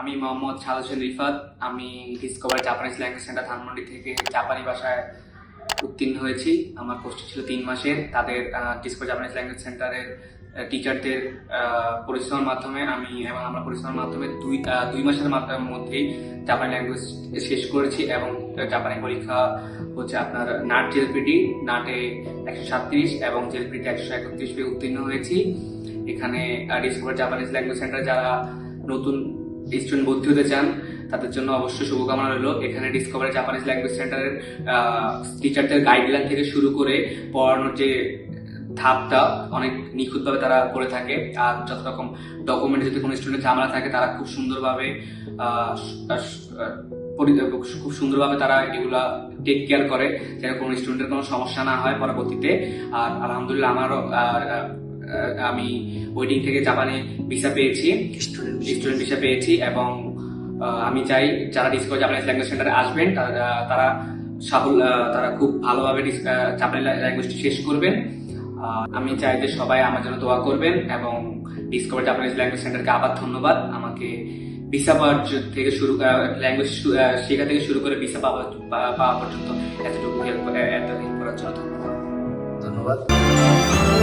আমি মোহাম্মদ হোসেন রিফাত আমি discover Japanese language center Dhanmondi থেকে জাপানি ভাষায় উত্তীর্ণ হয়েছি। আমার কোর্সটি ছিল তিন মাসের। তাদের ডিসকভার জাপানিজ ল্যাঙ্গুয়েজ সেন্টারের টিচারদের পরিশ্রমের মাধ্যমে আমি এবং আমরা পরিশ্রমের মাধ্যমে দুই দুই মাসের মধ্যেই জাপানি ল্যাঙ্গুয়েজ শেষ করেছি এবং জাপানি পরীক্ষা হচ্ছে আপনার নাট জেলপিটি নাটে একশো সাতত্রিশ এবং জেলপিটি একশো একত্রিশ পেয়ে উত্তীর্ণ হয়েছি। এখানে ডিসকভার জাপানিজ ল্যাঙ্গুয়েজ সেন্টার যারা নতুন স্টুডেন্ট ভর্তি হতে চান তাদের জন্য অবশ্যই শুভকামনা রইল। এখানে ডিসকভারি জাপানিজ ল্যাঙ্গুয়েজ সেন্টারের টিচারদের গাইডলাইন থেকে শুরু করে পড়ানোর যে ধাপটা অনেক নিখুঁতভাবে তারা করে থাকে। আর যত রকম ডকুমেন্ট যদি কোনো স্টুডেন্ট ঝামেলা থাকে, তারা খুব সুন্দরভাবে খুব সুন্দরভাবে তারা এগুলা টেক কেয়ার করে, যেন কোনো স্টুডেন্টের কোনো সমস্যা না হয় পরবর্তীতে। আর আলহামদুলিল্লাহ আমারও আমি ওয়েডিং থেকে জাপানে ভিসা পেয়েছি। স্টুডেন্ট ভিসা পেয়েছি এবং আমি চাই যারা ডিসকভার জাপানিজ ল্যাঙ্গুয়েজ সেন্টারে আসবেন তারা আহ, তারা খুব ভালোভাবে জাপানি ল্যাঙ্গুয়েজটি শেষ করবেন। আমি চাই যে সবাই আমার জন্য দোয়া করবেন এবং ডিসকভার জাপানিজ ল্যাঙ্গুয়েজ সেন্টারকে আবার ধন্যবাদ। আমাকে ভিসা পাওয়ার থেকে শুরু ল্যাঙ্গুয়েজ শেখা থেকে শুরু করে ভিসা পাওয়া পাওয়া পর্যন্ত এতটুকু হেল্প এত হেল্প করার জন্য ধন্যবাদ। ধন্যবাদ।